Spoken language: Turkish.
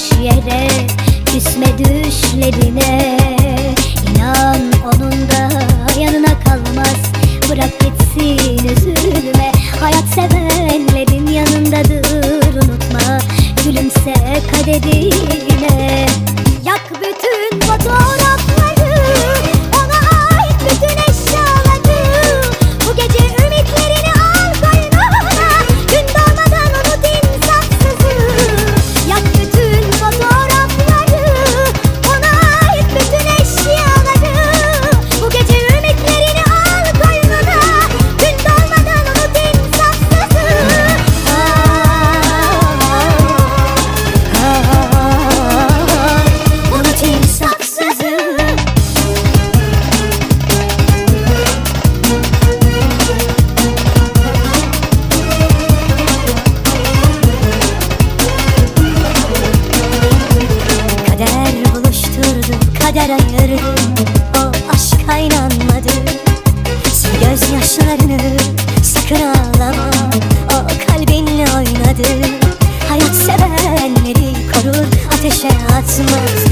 boş yere Küsme düşlerine o aşka inanmadı Sen gözyaşlarını sakın ağlama. O kalbinle oynadı. Hayat sevenleri korur ateşe atmaz.